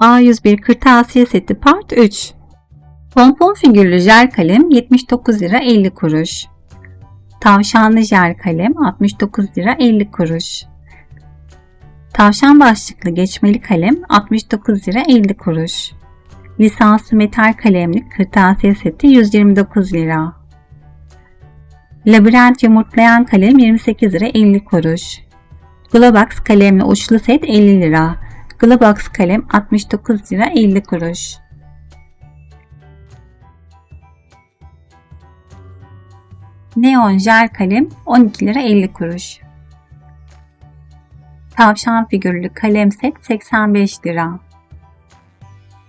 A101 Kırtasiye Seti Part 3 Pompon figürlü jel kalem 79 lira 50 kuruş. Tavşanlı jel kalem 69 lira 50 kuruş. Tavşan başlıklı geçmeli kalem 69 lira 50 kuruş. Lisanslı metal kalemlik kırtasiye seti 129 lira. Labirent yumurtlayan kalem 28 lira 50 kuruş. Globox kalemli uçlu set 50 lira. Globox kalem 69 lira 50 kuruş. Neon jel kalem 12 lira 50 kuruş. Tavşan figürlü kalem set 85 lira.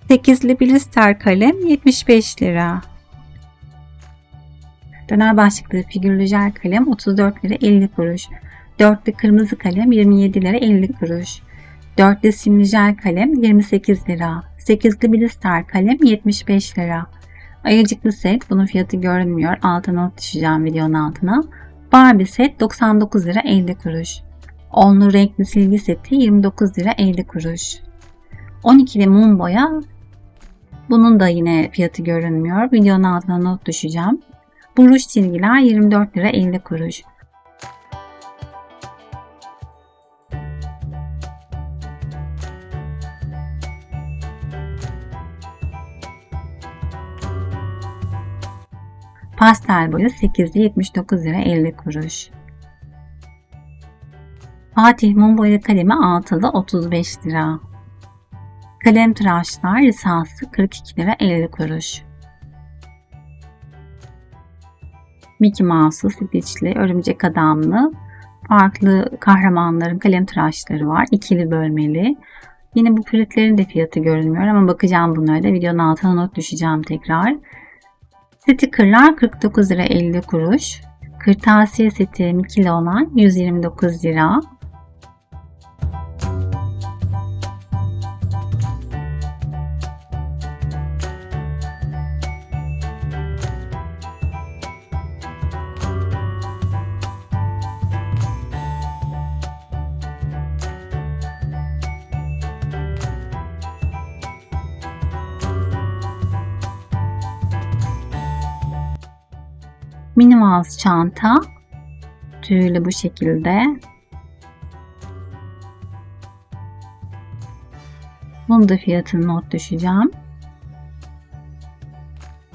8'li blister kalem 75 lira. Döner başlıklı figürlü jel kalem 34 lira 50 kuruş. Dörtlü kırmızı kalem 27 lira 50 kuruş. Dörtlü simli jel kalem 28 lira. 8'li blister kalem 75 lira. Ayıcıklı set bunun fiyatı görünmüyor. Altına not düşeceğim videonun altına. Barbie set 99 lira 50 kuruş. Onlu renkli silgi seti 29 lira 50 kuruş. 12'li mum boya bunun da yine fiyatı görünmüyor. Videonun altına not düşeceğim. Bu ruj silgiler 24 lira 50 kuruş. Pastel boya 8'li 79 lira 50 kuruş. Fatih mum boya kalemi 6'lı 35 lira. Kalem tıraşlar lisansı 42 lira 50 kuruş. Mickey Mouse'lu, Stitch'li, Örümcek Adamlı, farklı kahramanların kalem tıraşları var. ikili bölmeli. Yine bu püritlerin de fiyatı görünmüyor ama bakacağım bunlara da videonun altına not düşeceğim tekrar. Stickerlar 49 lira 50 kuruş. Kırtasiye seti ikili olan 129 lira. Mini Mouse çanta. Tüylü bu şekilde. Bunun da fiyatını not düşeceğim.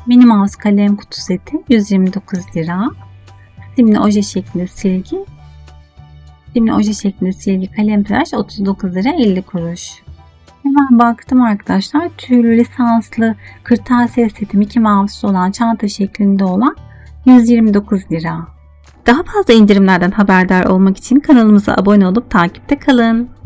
Mini Mouse kalem kutu seti 129 lira. Simli oje şeklinde silgi. Simli oje şeklinde silgi kalem tıraş 39 lira 50 kuruş. Hemen baktım arkadaşlar. Tüylü lisanslı kırtasiye seti Mickey Mouse olan çanta şeklinde olan 129 lira. Daha fazla indirimlerden haberdar olmak için kanalımıza abone olup takipte kalın.